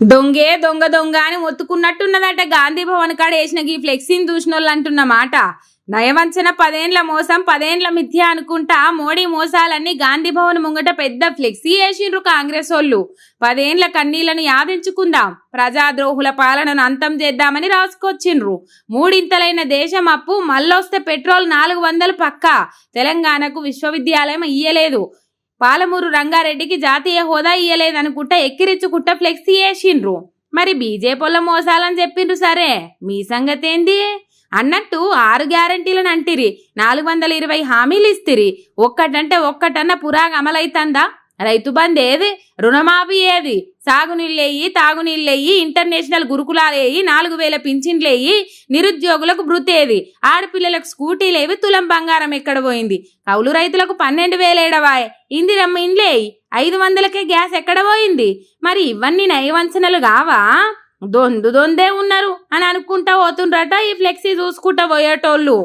దొంగే దొంగ దొంగ అని మొత్తుకున్నట్టున్నదట. గాంధీ భవన్ కాడ వేసిన ఈ ఫ్లెక్సీని చూసిన వాళ్ళు అంటున్న మాట. నయవంచన పదేండ్ల మోసం పదేండ్ల మిథ్య అనుకుంటా మోడీ మోసాలన్నీ గాంధీ భవన్ ముంగట పెద్ద ఫ్లెక్సీ వేసిండ్రు కాంగ్రెస్ వాళ్ళు పదేండ్ల కన్నీళ్ళను యాదించుకుందాం. ప్రజాద్రోహుల పాలనను అంతం చేద్దామని రాసుకొచ్చిండ్రు. మూడింతలైన దేశం అప్పు మళ్ళొస్తే పెట్రోల్ నాలుగు వందలు పక్కా. తెలంగాణకు విశ్వవిద్యాలయం ఇయ్యలేదు. పాలమూరు రంగారెడ్డికి జాతీయ హోదా ఇయ్యలేదనుకుంటా ఎక్కిరిచ్చుకుంటా ఫ్లెక్సీ వేసిండ్రు మరి బీజేపీలో మోసాలని చెప్పిండ్రు సరే. మీ సంగతేంది? అన్నట్టు ఆరు గ్యారంటీలను అంటిరి నాలుగు వందల ఇరవై హామీలు ఇస్తిరి. ఒక్కటంటే ఒక్కటన్న పురాగ అమలైతందా? రైతు బంద్ ఏది? రుణమాఫీ ఏది? సాగునీళ్ళేయి తాగునీళ్ళేయి ఇంటర్నేషనల్ గురుకులాలేయి నాలుగు వేల పింఛన్లేయి నిరుద్యోగులకు బృతేది ఆడపిల్లలకు స్కూటీలేవి తులం బంగారం ఎక్కడ పోయింది? కౌలు రైతులకు పన్నెండు వేలేడవాయ్ ఇందిరమ్మ ఇండ్లేయి. ఐదు వందలకే గ్యాస్ ఎక్కడ పోయింది? మరి ఇవన్నీ నయవంచనలు కావా? దొందు దొందే ఉన్నారు అని అనుకుంటా పోతుండ్రట ఈ ఫ్లెక్సీ చూసుకుంటా పోయేటోళ్ళు.